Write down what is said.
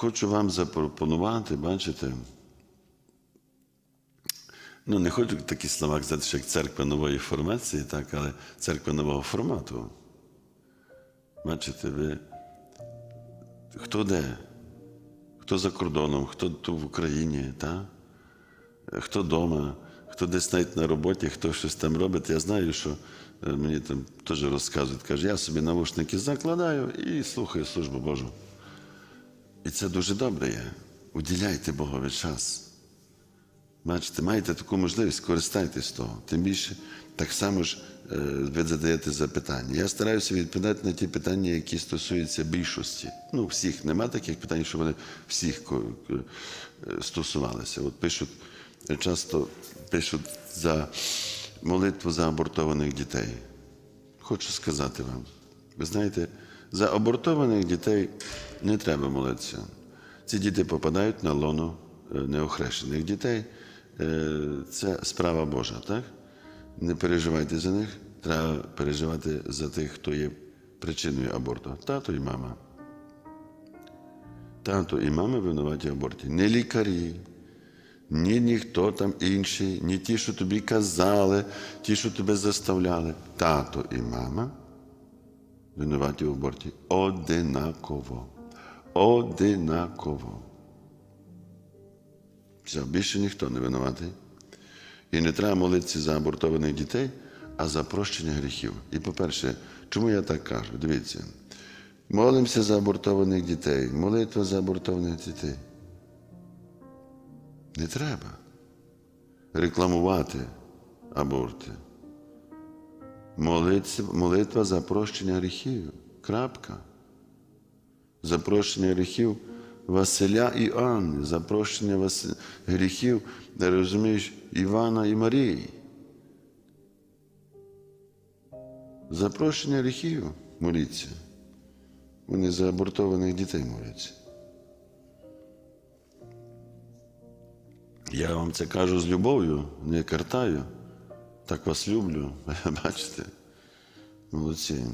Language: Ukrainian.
хочу вам запропонувати, бачите. Ну, не хочу такі слова казати, як церква нової формації, так, але церква нового формату. Бачите, ви хто де? Хто за кордоном, хто тут в Україні, так? хто вдома, хто десь навіть на роботі, хто щось там робить. Я знаю, що е, мені там теж розказують, каже, я собі навушники закладаю і слухаю службу Божу. І це дуже добре є. Уділяйте Богові час. Бачите, маєте таку можливість, користайтесь того. Тим більше, так само ж е, ви задаєте запитання. Я стараюся відповідати на ті питання, які стосуються більшості. Ну, всіх нема таких питань, що вони всіх е, стосувалися. От пишуть, часто пишуть за молитву за абортованих дітей. Хочу сказати вам, ви знаєте, за абортованих дітей не треба молитися. Ці діти попадають на лоно е, неохрещених дітей. Е, Це справа Божа, так? Не переживайте за них, треба переживати за тих, хто є причиною аборту. Тато і мама. Тато і мама винуваті в аборті. Не лікарі, ні ніхто там інший, ні ті, що тобі казали, ті, що тебе заставляли. Тато і мама винуваті в аборті. Одинаково. Одинаково. Все, більше ніхто не винуватий. І не треба молитися за абортованих дітей, а за прощення гріхів. І по-перше, чому я так кажу? Дивіться, молимося за абортованих дітей, молитва за абортованих дітей. Не треба рекламувати аборти. Молитва за прощення гріхів. Крапка. За прощення гріхів Василя і Анни, за прощення Вас... гріхів, розумієш, Івана і Марії. За прощення гріхів моліться. Вони за абортованих дітей моляться. Я вам це кажу з любов'ю, не картаю. Так вас люблю. Бачите? Молодці.